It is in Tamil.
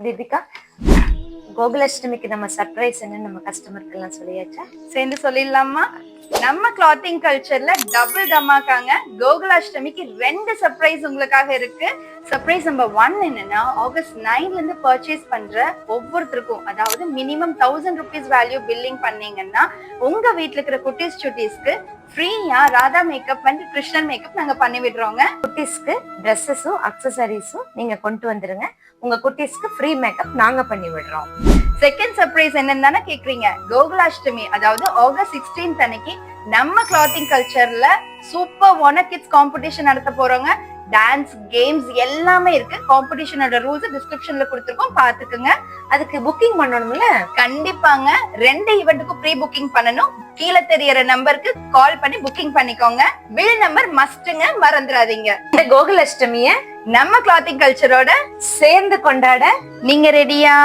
தீபிகா கோகுலாஷ்டமிக்கு நம்ம சர்ப்ரைஸ் என்னன்னு நம்ம கஸ்டமருக்கெல்லாம் சொல்லியாச்சா? சேர்ந்து சொல்லிடலாமா? நம்ம கிளாத்திங் கல்ச்சர்ல டபுள் தமாக்காங்க கோகுலாஷ்டமிக்கு ரெண்டு சர்ப்ரைஸ் உங்களுக்காக இருக்கு. சர்ப்ரைஸ் நம்பர் ஒன் என்னன்னா ஆகஸ்ட் நைன்ல இருந்து பர்ச்சேஸ் பண்ற ஒவ்வொருத்தருக்கும் அதாவது minimum thousand rupees value billing பண்ணீங்கன்னா உங்க வீட்ல இருக்கிற குட்டீஸ் சுட்டீஸ்க்கு ஃப்ரீயா Radha makeup and Krishnan makeup நாங்க பண்ணி விடுறோங்க. குட்டீஸ்க்கு ட்ரெஸ்ஸஸும் அக்சசரிஸும் நீங்க கொண்டு வந்துருங்க. உங்க குட்டீஸ்க்கு ஃப்ரீ மேக்கப் நாங்க பண்ணி விடுறோம். செகண்ட் சர்ப்ரைஸ் என்னன்னு தானே கேக்குறீங்க. கோகுலாஷ்டமி அதாவது ஆகஸ்ட் சிக்ஸ்டீன்த் அன்னைக்கு நம்ம கிளாத்திங் கல்ச்சர்ல சூப்பர் ஒன கிட்ஸ் காம்படிஷன் நடத்த போறோங்க. டான்ஸ் கேம்ஸ் எல்லாமே இருக்கு. காம்படிஷனோட ரூல்ஸ் டிஸ்கிரிப்ஷன்ல கொடுத்துருக்கோம். பாத்துக்குங்க அதுக்கு புக்கிங் பண்ணணும்ல? கண்டிப்பாங்க. ரெண்டு ஈவெண்ட்டுக்கும் ப்ரீ புக்கிங் பண்ணணும். கீழே தெரியற நம்பருக்கு கால் பண்ணி புக்கிங் பண்ணிக்கோங்க. பில் நம்பர் மஸ்ட்டுங்க மறந்துடாதீங்க இந்த கோகுல் அஷ்டமிய நம்ம கிளாத்திங் கல்ச்சரோட சேர்ந்து கொண்டாட நீங்க ரெடியா